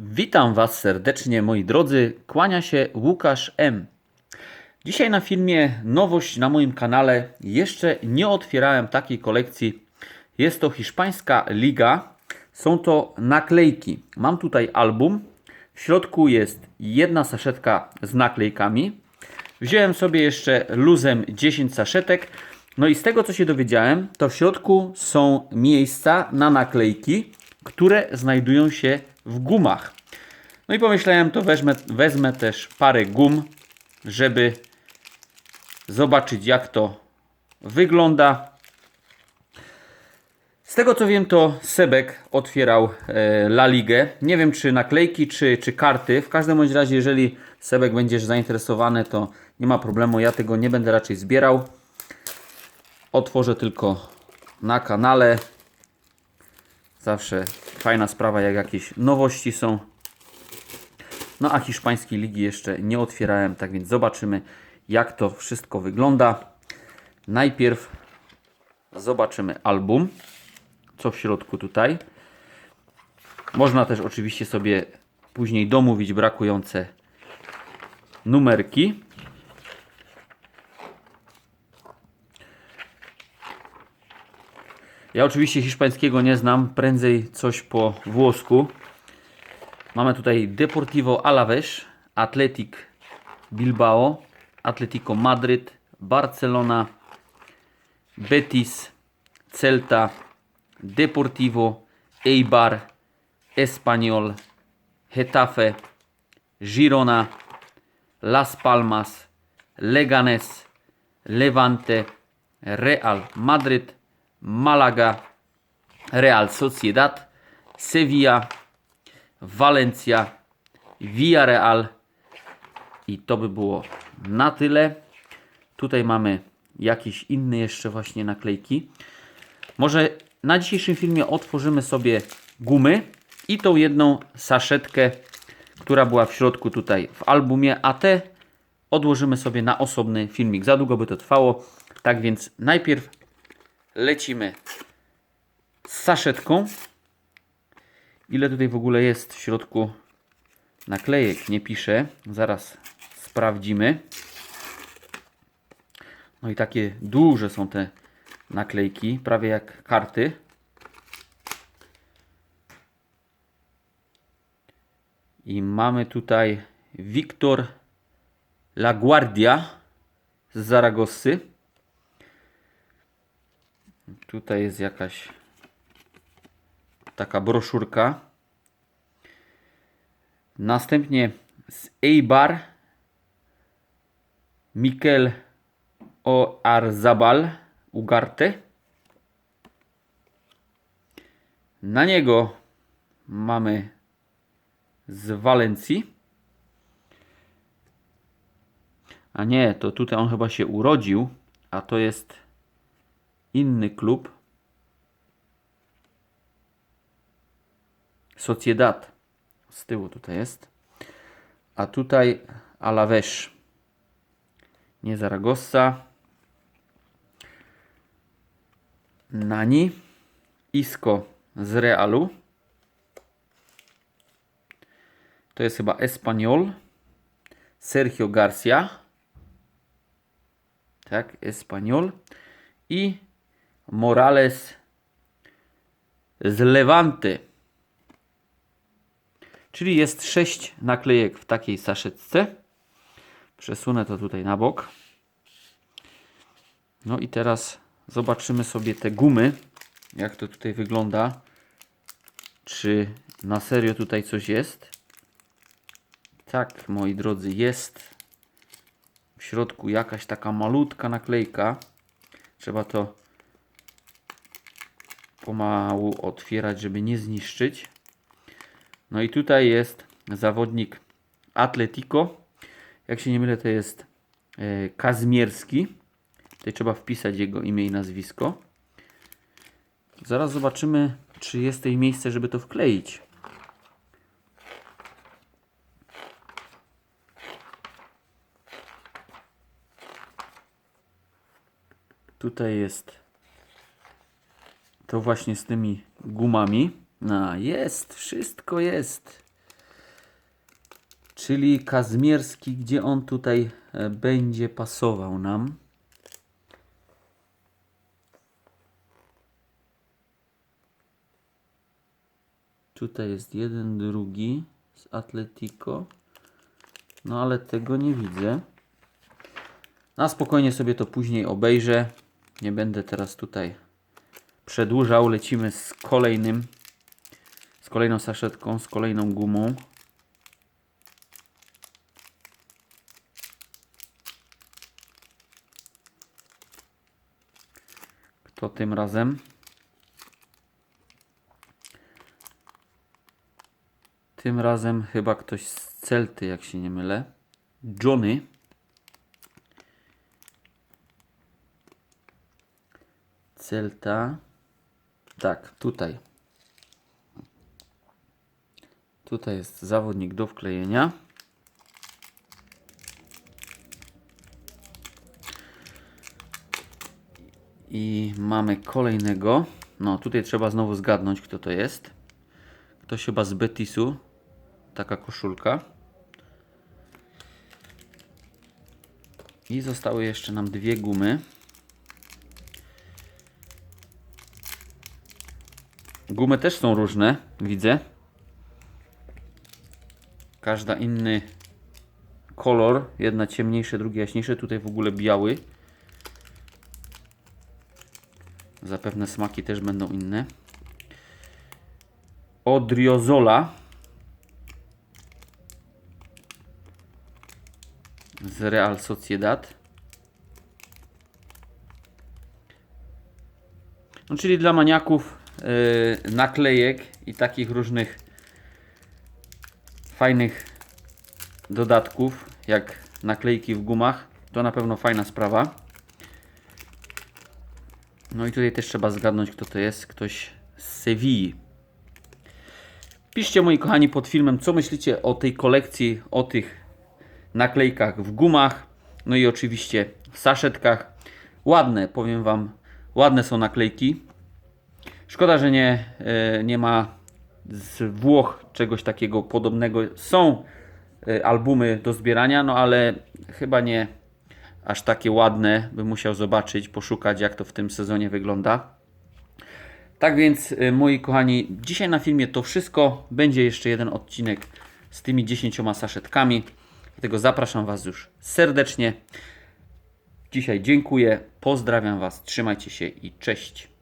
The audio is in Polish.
Witam Was serdecznie, moi drodzy. Kłania się Łukasz M. Dzisiaj na filmie nowość na moim kanale. Jeszcze nie otwierałem takiej kolekcji. Jest to hiszpańska liga. Są to naklejki. Mam tutaj album. W środku jest jedna saszetka z naklejkami. Wziąłem sobie jeszcze luzem 10 saszetek. No i z tego co się dowiedziałem, to w środku są miejsca na naklejki, które znajdują się w gumach. No i pomyślałem, to wezmę, wezmę też parę gum, żeby zobaczyć jak to wygląda. Z tego co wiem, to Sebek otwierał e, La Ligę. Nie wiem czy naklejki, czy, czy karty. W każdym bądź razie, jeżeli Sebek będziesz zainteresowany, to nie ma problemu. Ja tego nie będę raczej zbierał. Otworzę tylko na kanale. Zawsze fajna sprawa, jak jakieś nowości są. No a hiszpańskiej ligi jeszcze nie otwierałem, tak więc zobaczymy, jak to wszystko wygląda. Najpierw zobaczymy album, co w środku tutaj. Można też oczywiście sobie później domówić brakujące numerki. Ja oczywiście hiszpańskiego nie znam, prędzej coś po włosku. Mamy tutaj Deportivo Alaves, Athletic Bilbao, Atletico Madryt, Barcelona, Betis, Celta, Deportivo, Eibar, Espanyol, Getafe, Girona, Las Palmas, Leganes, Levante, Real Madryt, Malaga, Real Sociedad, Sevilla, Valencia, Villarreal i to by było na tyle. Tutaj mamy jakieś inne jeszcze właśnie naklejki. Może na dzisiejszym filmie otworzymy sobie gumy i tą jedną saszetkę, która była w środku tutaj w albumie, a te odłożymy sobie na osobny filmik. Za długo by to trwało, tak więc najpierw lecimy z saszetką. Ile tutaj w ogóle jest w środku naklejek? Nie piszę. Zaraz sprawdzimy. No i takie duże są te naklejki, prawie jak karty. I mamy tutaj Wiktor Laguardia z Zaragozy. Tutaj jest jakaś taka broszurka. Następnie z Eibar Mikel Oarzabal Ugarte. Na niego mamy z Walencji. A nie, to tutaj on chyba się urodził, a to jest inny klub. Sociedad. Z tyłu tutaj jest. A tutaj Alaves. Nie Zaragoza. Nani. Isco z Realu. To jest chyba Espanyol. Sergio Garcia. Tak, Espanyol. I Morales z Levante. Czyli jest 6 naklejek w takiej saszetce. Przesunę to tutaj na bok. No i teraz zobaczymy sobie te gumy. Jak to tutaj wygląda. Czy na serio tutaj coś jest? Tak, moi drodzy, jest w środku jakaś taka malutka naklejka. Trzeba to pomału otwierać, żeby nie zniszczyć. No i tutaj jest zawodnik Atletico. Jak się nie mylę, to jest e, Kazmierski. Tutaj trzeba wpisać jego imię i nazwisko. Zaraz zobaczymy, czy jest tutaj miejsce, żeby to wkleić. Tutaj jest to właśnie z tymi gumami. A, jest, wszystko jest. Czyli Kazmierski, gdzie on tutaj e, będzie pasował nam. Tutaj jest jeden, drugi z Atletico. No ale tego nie widzę. Na spokojnie sobie to później obejrzę. Nie będę teraz tutaj przedłużał. Lecimy z kolejnym. Z kolejną saszetką, z kolejną gumą. Kto tym razem? Tym razem chyba ktoś z Celty, jak się nie mylę. Johnny. Celta. Tak, tutaj. Tutaj jest zawodnik do wklejenia. I mamy kolejnego. No, tutaj trzeba znowu zgadnąć, kto to jest. Ktoś chyba z Betisu. Taka koszulka. I zostały jeszcze nam dwie gumy. Gumy też są różne, widzę. Każda inny kolor. Jedna ciemniejsze, drugie jaśniejsze. Tutaj w ogóle biały. Zapewne smaki też będą inne. Odriozola. Z Real Sociedad. No, czyli dla maniaków naklejek i takich różnych fajnych dodatków, jak naklejki w gumach, to na pewno fajna sprawa. No i tutaj też trzeba zgadnąć, kto to jest. Ktoś z Sewilli. Piszcie, moi kochani, pod filmem, co myślicie o tej kolekcji, o tych naklejkach w gumach, no i oczywiście w saszetkach. Ładne, powiem Wam, ładne są naklejki. Szkoda, że nie, e, nie ma z Włoch czegoś takiego podobnego. Są e, albumy do zbierania, no ale chyba nie aż takie ładne. Bym musiał zobaczyć, poszukać, jak to w tym sezonie wygląda. Tak więc, y, moi kochani, dzisiaj na filmie to wszystko. Będzie jeszcze jeden odcinek z tymi 10 saszetkami. Dlatego zapraszam Was już serdecznie. Dzisiaj dziękuję, pozdrawiam Was, trzymajcie się i cześć.